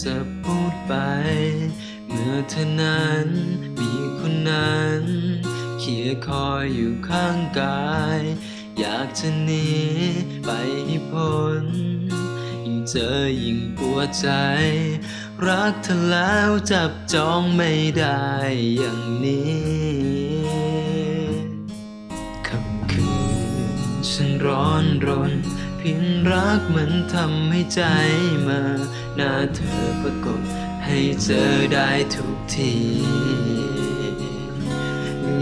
จะพูดไป เมื่อเธอนั้นมีคนนั้นเคียคอยอยู่ข้างกาย อยากจะหนีไปให้พ้นยิ่งเจอยิ่งปวดใจ รักเธอแล้วจับจองไม่ได้อย่างนี้ นพินรักมันทำให้ใจมาหน้าเธอปรากฏให้เจอได้ทุกที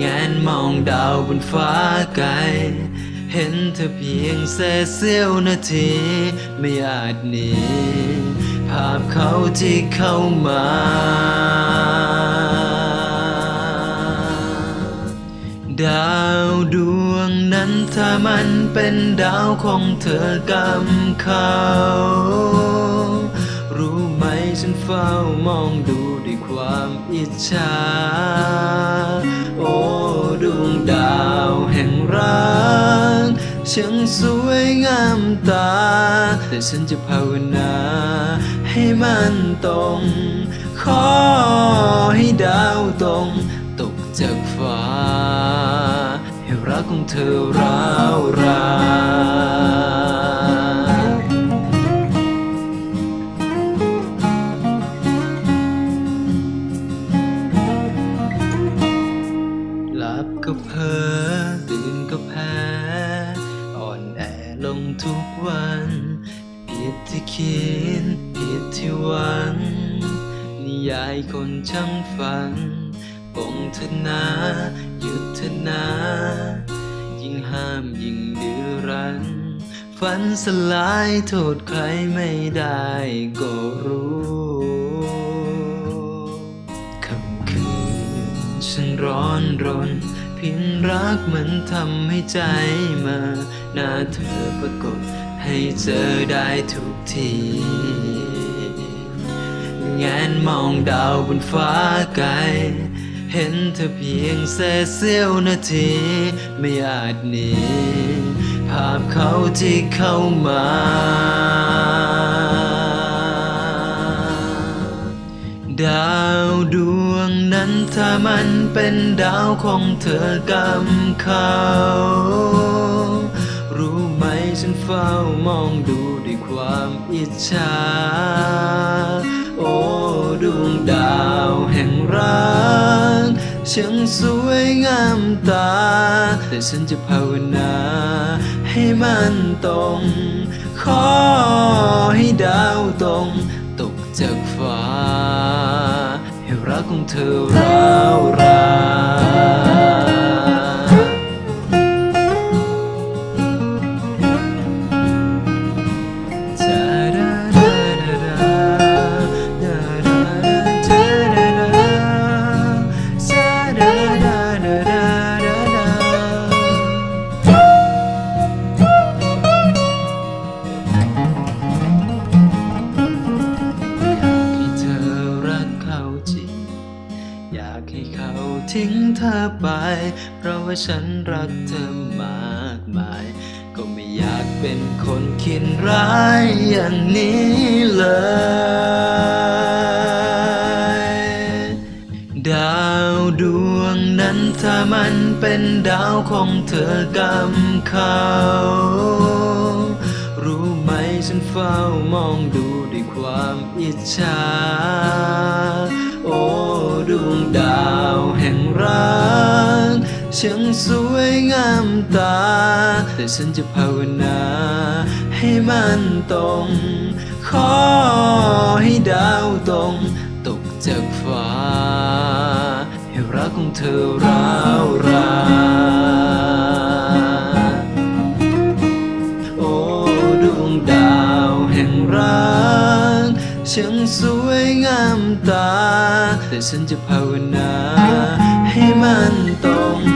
งานมองดาวบนฟ้าไกล เห็นเธอเพียงเศษเสี้ยวนาที ไม่อาจหนีภาพเขาที่เข้ามา ดาวดวงนั้นถ้ามันเป็นดาวของเธอกำเขารู้ไหมฉันเฝ้ามองดูด้วยความอิจฉา โอ้ดวงดาวแห่งรักช่างสวยงามตา แต่ฉันจะภาวนาให้มันตรง ขอให้ดาวตรง ตกจากฟ้า กของเธอร้าวรานหลับก็เพ้อตื่นก็แพ้ อ่อนแอลงทุกวันผิดที่คิดผิดที่หวังนิยายคนช่างฝันปงเถอะนาหยุดเถอะนา มยิ่งดื้อรั้นฝันสลายโทษใครไม่ได้ก็รู้ค่ำคืนฉันร้อนรนเพินรักมันทำให้ใจมาหน้าเธอปรากฏให้เจอได้ทุกทีงานมองดาวบนฟ้าไกล เห็นเธอเพียงเศษเสี้ยวนาที ไม่อาจหนีภาพเขาที่เข้ามา ดาวดวงนั้นถ้ามันเป็นดาวของเธอกำเขารู้ไหมฉันเฝ้ามองดูด้วยความอิจฉา โอ้ดวงดาวแห่ง ช่างสวยงามตา แต่ฉันจะภาวนา ให้มันตรง ขอให้ดาวตรง ตกจากฟ้า ให้รักของเธอราวรา เขาทิ้งเธอไป เพราะว่าฉันรักเธอมากมาย ก็ไม่อยากเป็นคนคิดร้ายอย่างนี้เลย ดาวดวงนั้นถ้ามันเป็นดาวของเธอกำเขารู้ไหมฉันเฝ้ามองดูด้วยความอิจฉา รักช่างสวยงามตา แต่ฉันจะภาวนา ให้มันตรง ขอให้ดาวตรง ตกจากฟ้า ให้รักของเธอร้าวรานโอ้ดวงดาวแห่งรักช่างสวยงามตา แต่ฉันจะภาวนา มันตรง